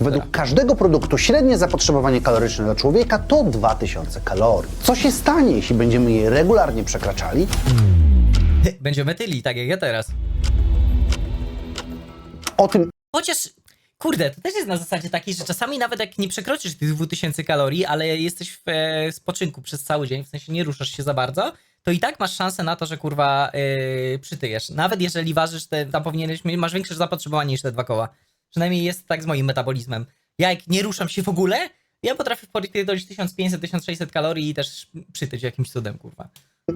Według każdego produktu średnie zapotrzebowanie kaloryczne dla człowieka to 2000 kalorii. Co się stanie, jeśli będziemy je regularnie przekraczali? Będziemy tyli, tak jak ja teraz. O tym Chociaż, kurde, to też jest na zasadzie takiej, że czasami nawet jak nie przekroczysz tych 2000 kalorii, ale jesteś w e, spoczynku przez cały dzień, w sensie nie ruszasz się za bardzo, to i tak masz szansę na to, że kurwa yy, przytyjesz. Nawet jeżeli ważysz te, tam powinieneś, mieć- masz większe zapotrzebowanie niż te dwa koła. Przynajmniej jest tak z moim metabolizmem. Ja jak nie ruszam się w ogóle, ja potrafię wpierdolić 1500-1600 kalorii i też przytyć jakimś cudem, kurwa.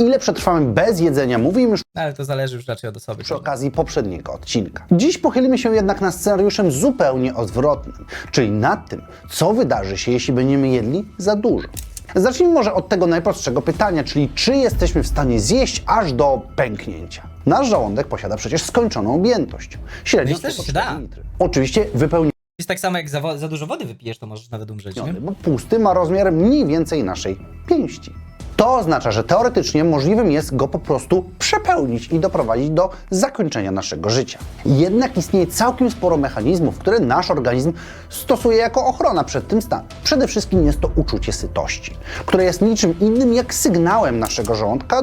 ile przetrwamy bez jedzenia, mówimy już Ale to zależy już raczej od osoby. przy okazji poprzedniego odcinka. Dziś pochylimy się jednak nad scenariuszem zupełnie odwrotnym, czyli nad tym, co wydarzy się, jeśli będziemy jedli za dużo. Zacznijmy może od tego najprostszego pytania, czyli czy jesteśmy w stanie zjeść aż do pęknięcia. Nasz żołądek posiada przecież skończoną objętość. Średnio tylko się 4 da. litry. Oczywiście wypełniony, Jest tak samo jak za, za dużo wody wypijesz, to możesz nawet umrzeć, nie? bo pusty ma rozmiar mniej więcej naszej pięści. To oznacza, że teoretycznie możliwym jest go po prostu przepełnić i doprowadzić do zakończenia naszego życia. Jednak istnieje całkiem sporo mechanizmów, które nasz organizm stosuje jako ochrona przed tym stanem. Przede wszystkim jest to uczucie sytości, które jest niczym innym jak sygnałem naszego żołądka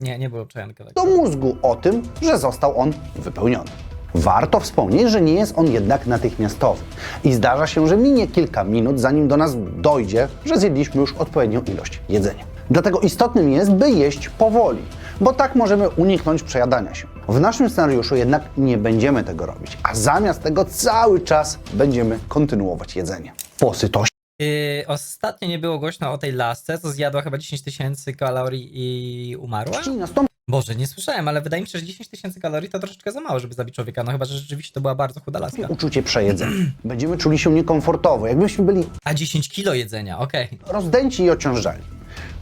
Nie, nie było tak. do mózgu o tym, że został on wypełniony. Warto wspomnieć, że nie jest on jednak natychmiastowy i zdarza się, że minie kilka minut, zanim do nas dojdzie, że zjedliśmy już odpowiednią ilość jedzenia. Dlatego istotnym jest, by jeść powoli, bo tak możemy uniknąć przejadania się. W naszym scenariuszu jednak nie będziemy tego robić, a zamiast tego cały czas będziemy kontynuować jedzenie. Po sytości Yy, ostatnio nie było głośno o tej lasce, co zjadła chyba 10 tysięcy kalorii i umarła? Boże, nie słyszałem, ale wydaje mi się, że 10 tysięcy kalorii to troszeczkę za mało, żeby zabić człowieka. No chyba, że rzeczywiście to była bardzo chuda laska. uczucie przejedzenia. Będziemy czuli się niekomfortowo, jakbyśmy byli A 10 kilo jedzenia, okej. rozdęci i ociążali.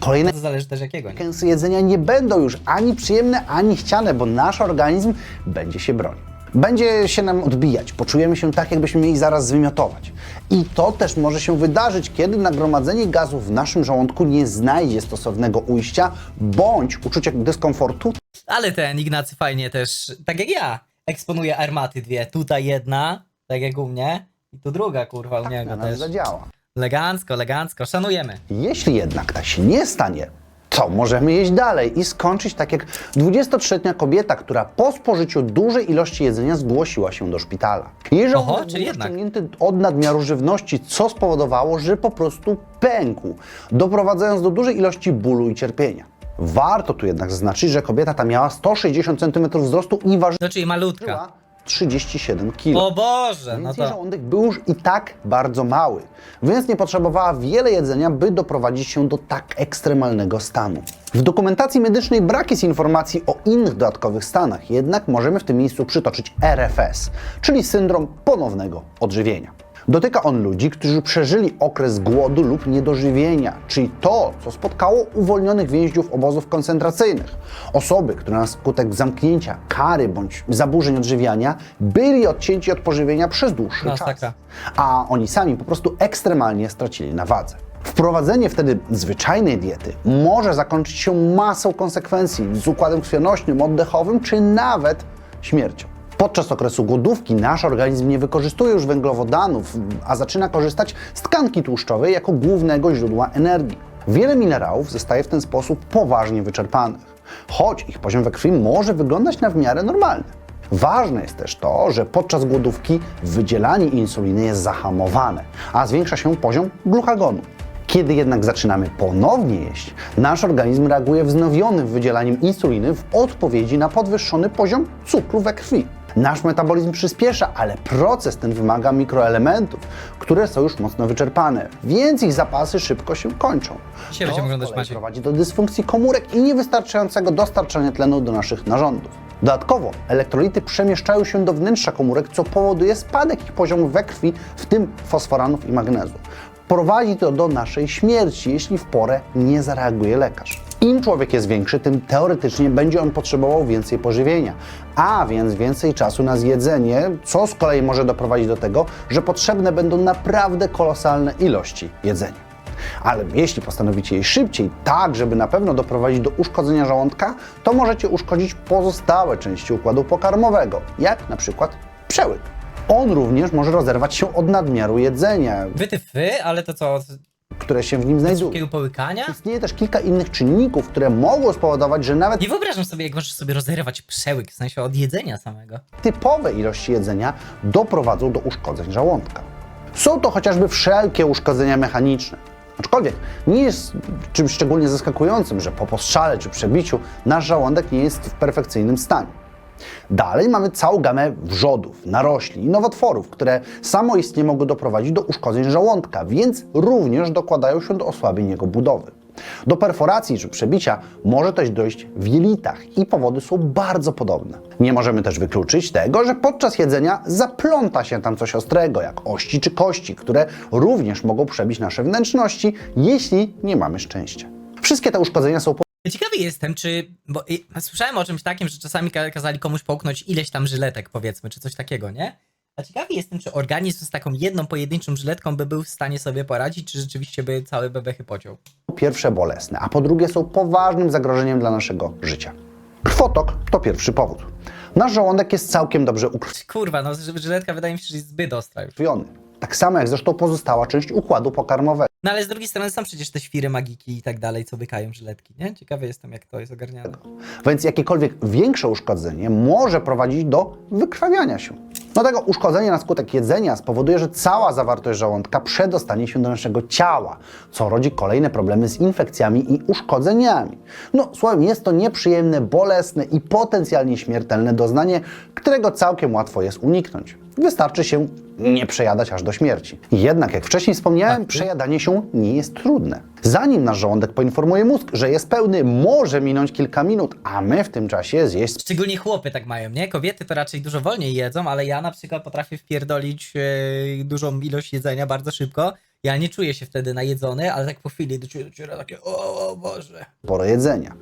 Kolejne To zależy też jakiego, nie? kęsy jedzenia nie będą już ani przyjemne, ani chciane, bo nasz organizm będzie się bronił. Będzie się nam odbijać, poczujemy się tak, jakbyśmy mieli zaraz zwymiotować. I to też może się wydarzyć, kiedy nagromadzenie gazów w naszym żołądku nie znajdzie stosownego ujścia, bądź uczucie dyskomfortu Ale ten Ignacy fajnie też, tak jak ja, eksponuje armaty dwie. Tutaj jedna, tak jak u mnie, i tu druga, kurwa, u niego na nas też. zadziała. Elegancko, elegancko, szanujemy. Jeśli jednak tak się nie stanie, to możemy jeść dalej i skończyć tak jak 23-letnia kobieta, która po spożyciu dużej ilości jedzenia zgłosiła się do szpitala. Jej żołądek czyli był jednak. od nadmiaru żywności, co spowodowało, że po prostu pękł, doprowadzając do dużej ilości bólu i cierpienia. Warto tu jednak zaznaczyć, że kobieta ta miała 160 cm wzrostu i ważyła No czyli malutka. 37 kg. O Boże, no Więc jej to... żołądek był już i tak bardzo mały, więc nie potrzebowała wiele jedzenia, by doprowadzić się do tak ekstremalnego stanu. W dokumentacji medycznej brak jest informacji o innych dodatkowych stanach, jednak możemy w tym miejscu przytoczyć RFS, czyli syndrom ponownego odżywienia. Dotyka on ludzi, którzy przeżyli okres głodu lub niedożywienia, czyli to, co spotkało uwolnionych więźniów obozów koncentracyjnych. Osoby, które na skutek zamknięcia, kary bądź zaburzeń odżywiania byli odcięci od pożywienia przez dłuższy Masakra. czas, a oni sami po prostu ekstremalnie stracili na wadze. Wprowadzenie wtedy zwyczajnej diety może zakończyć się masą konsekwencji z układem krwionośnym, oddechowym czy nawet śmiercią. Podczas okresu głodówki nasz organizm nie wykorzystuje już węglowodanów, a zaczyna korzystać z tkanki tłuszczowej jako głównego źródła energii. Wiele minerałów zostaje w ten sposób poważnie wyczerpanych, choć ich poziom we krwi może wyglądać na w miarę normalny. Ważne jest też to, że podczas głodówki wydzielanie insuliny jest zahamowane, a zwiększa się poziom gluchagonu. Kiedy jednak zaczynamy ponownie jeść, nasz organizm reaguje wznowionym wydzielaniem insuliny w odpowiedzi na podwyższony poziom cukru we krwi. Nasz metabolizm przyspiesza, ale proces ten wymaga mikroelementów, które są już mocno wyczerpane, więc ich zapasy szybko się kończą. To będziemy oglądać prowadzi do dysfunkcji komórek i niewystarczającego dostarczania tlenu do naszych narządów. Dodatkowo elektrolity przemieszczają się do wnętrza komórek, co powoduje spadek ich poziomu we krwi, w tym fosforanów i magnezu. Prowadzi to do naszej śmierci, jeśli w porę nie zareaguje lekarz. Im człowiek jest większy, tym teoretycznie będzie on potrzebował więcej pożywienia, a więc więcej czasu na zjedzenie, co z kolei może doprowadzić do tego, że potrzebne będą naprawdę kolosalne ilości jedzenia. Ale jeśli postanowicie jeść szybciej, tak żeby na pewno doprowadzić do uszkodzenia żołądka, to możecie uszkodzić pozostałe części układu pokarmowego, jak na przykład przełyk. On również może rozerwać się od nadmiaru jedzenia, Wytyfy, ale to co? Które się w nim znajduje. Takiego połykania? Istnieje też kilka innych czynników, które mogą spowodować, że nawet Nie wyobrażam sobie, jak możesz sobie rozerwać przełyk, w sensie od jedzenia samego. typowe ilości jedzenia doprowadzą do uszkodzeń żołądka. Są to chociażby wszelkie uszkodzenia mechaniczne. Aczkolwiek nie jest czymś szczególnie zaskakującym, że po postrzale czy przebiciu nasz żołądek nie jest w perfekcyjnym stanie. Dalej mamy całą gamę wrzodów, narośli i nowotworów, które samoistnie mogą doprowadzić do uszkodzeń żołądka, więc również dokładają się do osłabień jego budowy. Do perforacji czy przebicia może też dojść w jelitach i powody są bardzo podobne. Nie możemy też wykluczyć tego, że podczas jedzenia zapląta się tam coś ostrego, jak ości czy kości, które również mogą przebić nasze wnętrzności, jeśli nie mamy szczęścia. Wszystkie te uszkodzenia są Ciekawy jestem, czy. Bo słyszałem o czymś takim, że czasami ka- kazali komuś połknąć ileś tam żyletek, powiedzmy, czy coś takiego, nie? A ciekawy jestem, czy organizm z taką jedną pojedynczą żyletką by był w stanie sobie poradzić, czy rzeczywiście by całe bebechy pociął. po pierwsze bolesne, a po drugie są poważnym zagrożeniem dla naszego życia. Krwotok to pierwszy powód. Nasz żołądek jest całkiem dobrze Kurwa, no ży- żyletka wydaje mi się, że jest zbyt ostra już. ukrwiony. Tak samo jak zresztą pozostała część układu pokarmowego. No ale z drugiej strony są przecież te świry magiki i tak dalej, co wykają żyletki, nie? Ciekawy jestem, jak to jest ogarniane. Więc jakiekolwiek większe uszkodzenie może prowadzić do wykrwawiania się. No tego uszkodzenie na skutek jedzenia spowoduje, że cała zawartość żołądka przedostanie się do naszego ciała, co rodzi kolejne problemy z infekcjami i uszkodzeniami. No słowem, jest to nieprzyjemne, bolesne i potencjalnie śmiertelne doznanie, którego całkiem łatwo jest uniknąć. Wystarczy się nie przejadać aż do śmierci. Jednak, jak wcześniej wspomniałem, przejadanie się nie jest trudne. Zanim nasz żołądek poinformuje mózg, że jest pełny, może minąć kilka minut, a my w tym czasie zjeść Szczególnie chłopy tak mają, nie? Kobiety to raczej dużo wolniej jedzą, ale ja na przykład potrafię wpierdolić e, dużą ilość jedzenia bardzo szybko. Ja nie czuję się wtedy najedzony, ale tak po chwili dociera takie o, o Boże. sporo jedzenia.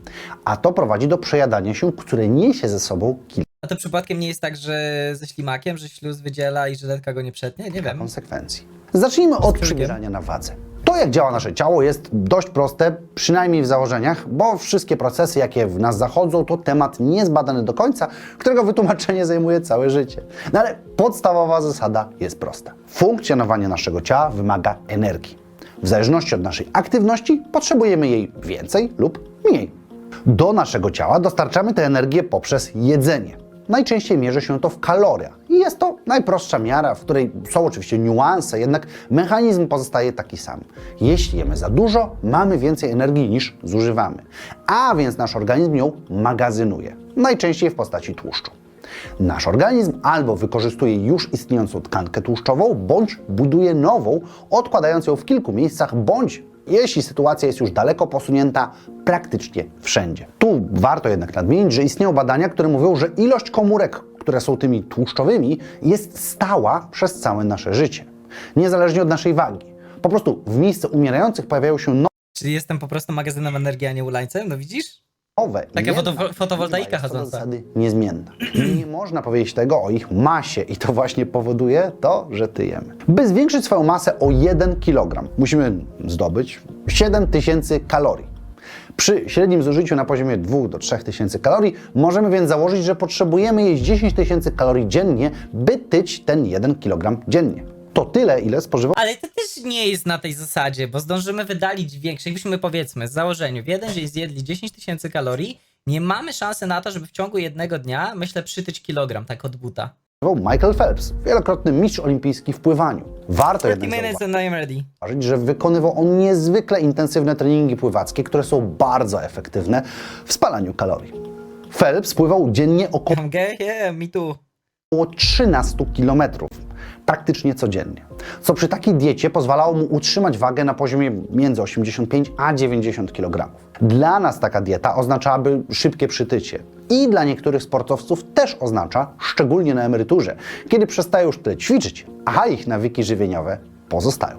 A to prowadzi do przejadania się, które niesie ze sobą kilka A to przypadkiem nie jest tak, że ze ślimakiem, że śluz wydziela i żyletka go nie przetnie? Nie wiem. konsekwencji. Zacznijmy od przybierania na wadze. To, jak działa nasze ciało, jest dość proste, przynajmniej w założeniach, bo wszystkie procesy, jakie w nas zachodzą, to temat niezbadany do końca, którego wytłumaczenie zajmuje całe życie. No ale podstawowa zasada jest prosta. Funkcjonowanie naszego ciała wymaga energii. W zależności od naszej aktywności potrzebujemy jej więcej lub mniej. Do naszego ciała dostarczamy tę energię poprzez jedzenie. Najczęściej mierzy się to w kaloriach i jest to najprostsza miara, w której są oczywiście niuanse, jednak mechanizm pozostaje taki sam. Jeśli jemy za dużo, mamy więcej energii niż zużywamy, a więc nasz organizm ją magazynuje, najczęściej w postaci tłuszczu. Nasz organizm albo wykorzystuje już istniejącą tkankę tłuszczową, bądź buduje nową, odkładając ją w kilku miejscach, bądź jeśli sytuacja jest już daleko posunięta, praktycznie wszędzie. Tu warto jednak nadmienić, że istnieją badania, które mówią, że ilość komórek, które są tymi tłuszczowymi, jest stała przez całe nasze życie, niezależnie od naszej wagi. Po prostu w miejsce umierających pojawiają się Czyli jestem po prostu magazynem energii, a nie ulańcem? No widzisz? Nowe. Taka foto- fotowoltaika chodząca. zasady niezmienna. Nie można powiedzieć tego o ich masie i to właśnie powoduje to, że tyjemy. By zwiększyć swoją masę o 1 kg, musimy zdobyć 7000 kalorii. Przy średnim zużyciu na poziomie 2 do 3 tysięcy kalorii możemy więc założyć, że potrzebujemy jeść 10 tysięcy kalorii dziennie, by tyć ten 1 kg dziennie. Tyle, ile spożywa Ale to też nie jest na tej zasadzie, bo zdążymy wydalić większe. Jakbyśmy powiedzmy z założeniu w jeden dzień zjedli 10 tysięcy kalorii, nie mamy szansy na to, żeby w ciągu jednego dnia, myślę, przytyć kilogram, tak od buta. Michael Phelps, wielokrotny mistrz olimpijski w pływaniu. Warto 30 jednak minutes and I'm ready. zauważyć, że wykonywał on niezwykle intensywne treningi pływackie, które są bardzo efektywne w spalaniu kalorii. Phelps pływał dziennie około I'm gay, yeah, me too. 13 km, praktycznie codziennie. Co przy takiej diecie pozwalało mu utrzymać wagę na poziomie między 85 a 90 kg. Dla nas taka dieta oznaczałaby szybkie przytycie. I dla niektórych sportowców też oznacza, szczególnie na emeryturze, kiedy przestają już tyle ćwiczyć, a ich nawyki żywieniowe pozostają.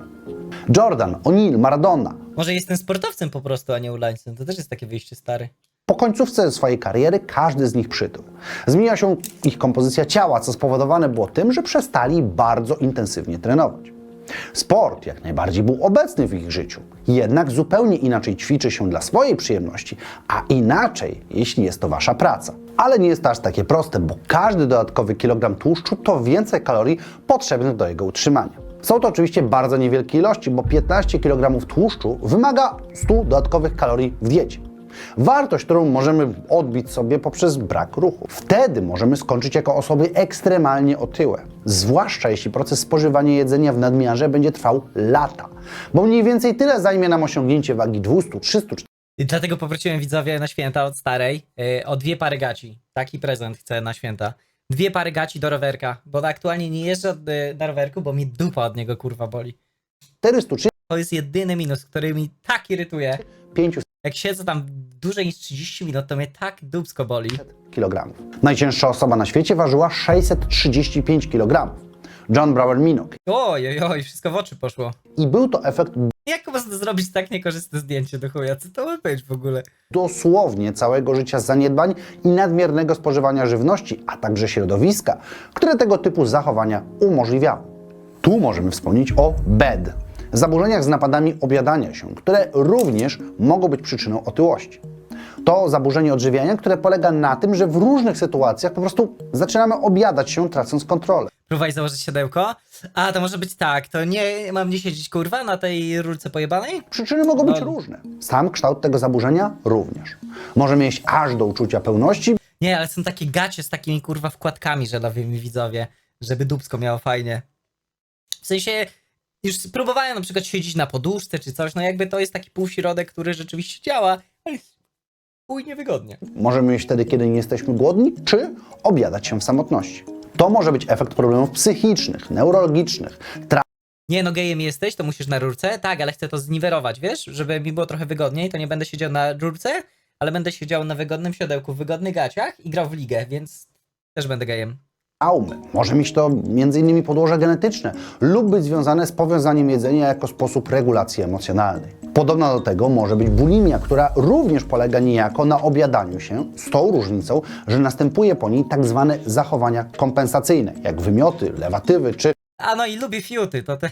Jordan, O'Neal, Maradona, Może jestem sportowcem po prostu, a nie ulańcem. To też jest takie wyjście stary. Po końcówce swojej kariery każdy z nich przytył. Zmieniła się ich kompozycja ciała, co spowodowane było tym, że przestali bardzo intensywnie trenować. Sport jak najbardziej był obecny w ich życiu, jednak zupełnie inaczej ćwiczy się dla swojej przyjemności, a inaczej, jeśli jest to wasza praca. Ale nie jest to aż takie proste, bo każdy dodatkowy kilogram tłuszczu to więcej kalorii potrzebnych do jego utrzymania. Są to oczywiście bardzo niewielkie ilości, bo 15 kg tłuszczu wymaga 100 dodatkowych kalorii w diecie. Wartość, którą możemy odbić sobie poprzez brak ruchu. Wtedy możemy skończyć jako osoby ekstremalnie otyłe. Zwłaszcza jeśli proces spożywania jedzenia w nadmiarze będzie trwał lata. Bo mniej więcej tyle zajmie nam osiągnięcie wagi 200, 300, I dlatego poprosiłem widzowie na święta od starej yy, o dwie pary gaci. Taki prezent chcę na święta. Dwie pary gaci do rowerka, bo aktualnie nie jeżdżę od, y, na rowerku, bo mi dupa od niego kurwa boli. 400 czy To jest jedyny minus, który mi tak irytuje. 500 Jak siedzę tam dłużej niż 30 minut, to mnie tak dubsko boli. kg. Najcięższa osoba na świecie ważyła 635 kg. John Brower Minok. Oj, oj, oj, wszystko w oczy poszło. I był to efekt Jak można zrobić tak niekorzystne zdjęcie do chuja? Co to ma być w ogóle? dosłownie całego życia zaniedbań i nadmiernego spożywania żywności, a także środowiska, które tego typu zachowania umożliwiały. Tu możemy wspomnieć o BED, zaburzeniach z napadami objadania się, które również mogą być przyczyną otyłości. To zaburzenie odżywiania, które polega na tym, że w różnych sytuacjach po prostu zaczynamy objadać się, tracąc kontrolę. Próbowałeś założyć siodełko? A, to może być tak, to nie mam nie siedzieć kurwa na tej rurce pojebanej? Przyczyny mogą być No. różne. Sam kształt tego zaburzenia również. Możemy jeść aż do uczucia pełności, Nie, ale są takie gacie z takimi kurwa wkładkami żelowymi widzowie, żeby dubsko miało fajnie. W sensie, już próbowałem na przykład siedzieć na poduszce czy coś, no jakby to jest taki półśrodek, który rzeczywiście działa, ale chuj niewygodnie. Możemy jeść wtedy, kiedy nie jesteśmy głodni, czy objadać się w samotności. To może być efekt problemów psychicznych, neurologicznych, Nie no, gejem jesteś, to musisz na rurce? Tak, ale chcę to zniwelować, wiesz? Żeby mi było trochę wygodniej, to nie będę siedział na rurce, ale będę siedział na wygodnym siodełku, w wygodnych gaciach i grał w ligę, więc też będę gejem. Traumy. Może mieć to m.in. podłoże genetyczne lub być związane z powiązaniem jedzenia jako sposób regulacji emocjonalnej. Podobna do tego może być bulimia, która również polega niejako na objadaniu się, z tą różnicą, że następuje po niej tak zwane zachowania kompensacyjne, jak wymioty, lewatywy czy A no i lubię fiuty, to też...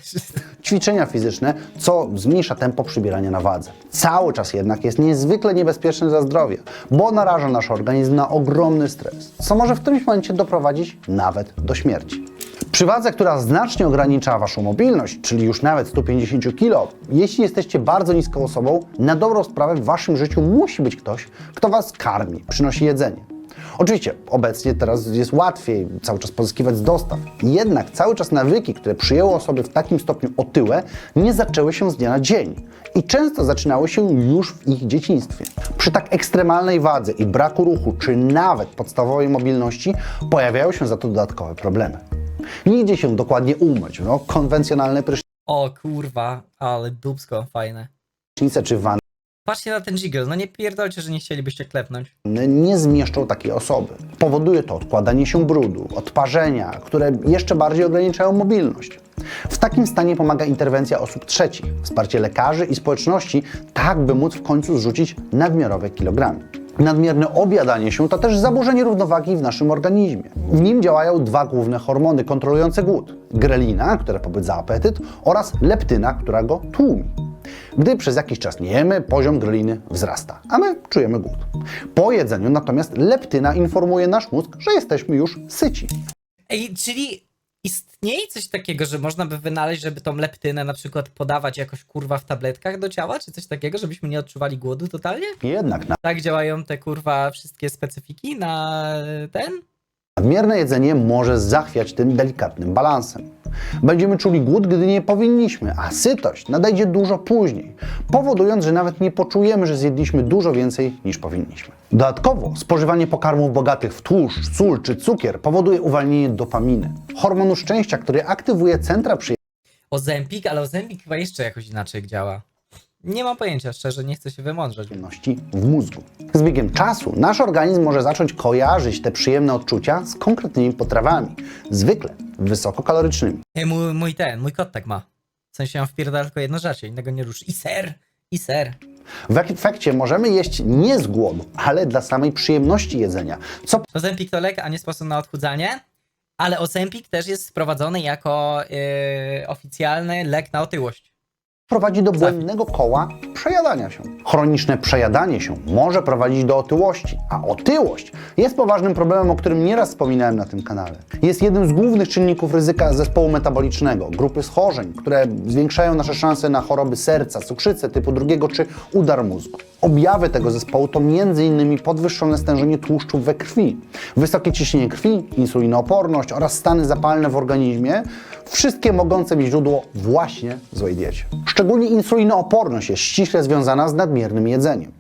ćwiczenia fizyczne, co zmniejsza tempo przybierania na wadze. Cały czas jednak jest niezwykle niebezpieczny dla zdrowia, bo naraża nasz organizm na ogromny stres, co może w którymś momencie doprowadzić nawet do śmierci. Przy wadze, która znacznie ogranicza Waszą mobilność, czyli już nawet 150 kg, jeśli jesteście bardzo niską osobą, na dobrą sprawę w Waszym życiu musi być ktoś, kto Was karmi, przynosi jedzenie. Oczywiście, obecnie teraz jest łatwiej cały czas pozyskiwać z dostaw. Jednak cały czas nawyki, które przyjęły osoby w takim stopniu otyłe, nie zaczęły się z dnia na dzień. I często zaczynały się już w ich dzieciństwie. Przy tak ekstremalnej wadze i braku ruchu, czy nawet podstawowej mobilności, pojawiają się za to dodatkowe problemy. Nie idzie się dokładnie umyć, no, konwencjonalne O kurwa, ale dubsko, fajne. prysznice czy wanny Patrzcie na ten jiggle, no nie pierdolcie, że nie chcielibyście klepnąć. nie zmieszczą takiej osoby. Powoduje to odkładanie się brudu, odparzenia, które jeszcze bardziej ograniczają mobilność. W takim stanie pomaga interwencja osób trzecich, wsparcie lekarzy i społeczności, tak by móc w końcu zrzucić nadmiarowe kilogramy. Nadmierne objadanie się to też zaburzenie równowagi w naszym organizmie. W nim działają dwa główne hormony kontrolujące głód: grelina, która pobudza apetyt, oraz leptyna, która go tłumi. Gdy przez jakiś czas nie jemy, poziom greliny wzrasta, a my czujemy głód. Po jedzeniu natomiast leptyna informuje nasz mózg, że jesteśmy już syci. Ej, czyli istnieje coś takiego, że można by wynaleźć, żeby tą leptynę na przykład podawać jakoś kurwa w tabletkach do ciała, czy coś takiego, żebyśmy nie odczuwali głodu totalnie? Jednak Tak działają te kurwa wszystkie specyfiki na ten? Nadmierne jedzenie może zachwiać tym delikatnym balansem. Będziemy czuli głód, gdy nie powinniśmy, a sytość nadejdzie dużo później, powodując, że nawet nie poczujemy, że zjedliśmy dużo więcej niż powinniśmy. Dodatkowo spożywanie pokarmów bogatych w tłuszcz, sól czy cukier powoduje uwalnienie dopaminy, hormonu szczęścia, który aktywuje centra Ozempik, ale Ozempik chyba jeszcze jakoś inaczej działa. Nie mam pojęcia, szczerze, nie chcę się wymądrzeć. przyjemności w mózgu. Z biegiem czasu nasz organizm może zacząć kojarzyć te przyjemne odczucia z konkretnymi potrawami, zwykle wysokokalorycznymi. Ej, mój, mój ten, mój kot tak ma. W sensie on wpierdala tylko jedno żarcie, innego nie ruszy. I ser, i ser. W efekcie możemy jeść nie z głodu, ale dla samej przyjemności jedzenia, co Ozempik to lek, a nie sposób na odchudzanie, ale Ozempik też jest sprowadzony jako yy, oficjalny lek na otyłość. Prowadzi do błędnego koła przejadania się. Chroniczne przejadanie się może prowadzić do otyłości, a otyłość jest poważnym problemem, o którym nieraz wspominałem na tym kanale. Jest jednym z głównych czynników ryzyka zespołu metabolicznego, grupy schorzeń, które zwiększają nasze szanse na choroby serca, cukrzycę typu drugiego czy udar mózgu. Objawy tego zespołu to m.in. podwyższone stężenie tłuszczu we krwi, wysokie ciśnienie krwi, insulinooporność oraz stany zapalne w organizmie, wszystkie mogące mieć źródło właśnie złej diecie. Szczególnie insulinooporność jest ściśle związana z nadmiernym jedzeniem.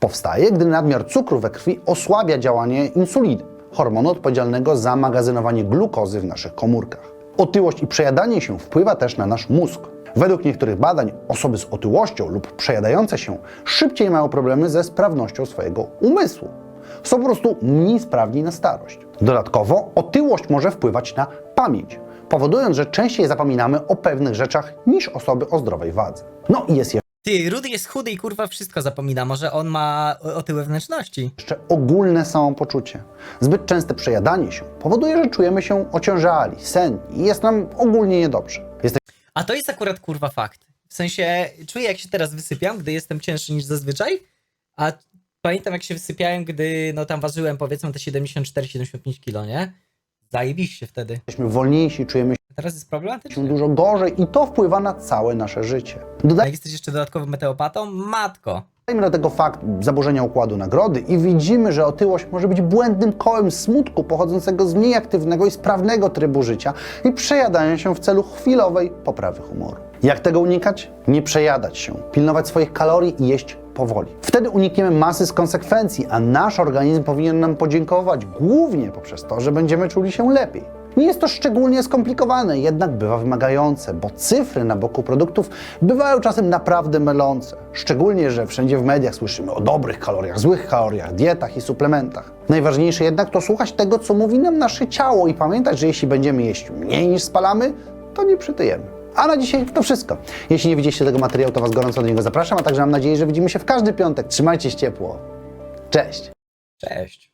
Powstaje, gdy nadmiar cukru we krwi osłabia działanie insuliny, hormonu odpowiedzialnego za magazynowanie glukozy w naszych komórkach. Otyłość i przejadanie się wpływa też na nasz mózg. Według niektórych badań osoby z otyłością lub przejadające się szybciej mają problemy ze sprawnością swojego umysłu. Są po prostu mniej sprawni na starość. Dodatkowo otyłość może wpływać na pamięć, powodując, że częściej zapominamy o pewnych rzeczach niż osoby o zdrowej wadze. No i jest Ty, Rudy jest chudy i kurwa wszystko zapomina. Może on ma otyłe wnętrzności? jeszcze ogólne samopoczucie. Zbyt częste przejadanie się powoduje, że czujemy się ociężali, senni i jest nam ogólnie niedobrze. Jesteśmy A to jest akurat kurwa fakt. W sensie, czuję jak się teraz wysypiam, gdy jestem cięższy niż zazwyczaj, a pamiętam jak się wysypiałem, gdy no tam ważyłem powiedzmy te 74-75 kilo, nie? Zajebiście wtedy. wolniejsi, czujemy teraz jest się dużo gorzej i to wpływa na całe nasze życie. A Dodajmy jak jesteś jeszcze dodatkowym meteopatą, matko. Do tego fakt zaburzenia układu nagrody i widzimy, że otyłość może być błędnym kołem smutku pochodzącego z mniej aktywnego i sprawnego trybu życia i przejadania się w celu chwilowej poprawy humoru. Jak tego unikać? Nie przejadać się, pilnować swoich kalorii i jeść powoli. Wtedy unikniemy masy z konsekwencji, a nasz organizm powinien nam podziękować głównie poprzez to, że będziemy czuli się lepiej. Nie jest to szczególnie skomplikowane, jednak bywa wymagające, bo cyfry na boku produktów bywają czasem naprawdę mylące. Szczególnie, że wszędzie w mediach słyszymy o dobrych kaloriach, złych kaloriach, dietach i suplementach. Najważniejsze jednak to słuchać tego, co mówi nam nasze ciało i pamiętać, że jeśli będziemy jeść mniej niż spalamy, to nie przytyjemy. A na dzisiaj to wszystko. Jeśli nie widzieliście tego materiału, to Was gorąco do niego zapraszam, a także mam nadzieję, że widzimy się w każdy piątek. Trzymajcie się ciepło. Cześć! Cześć.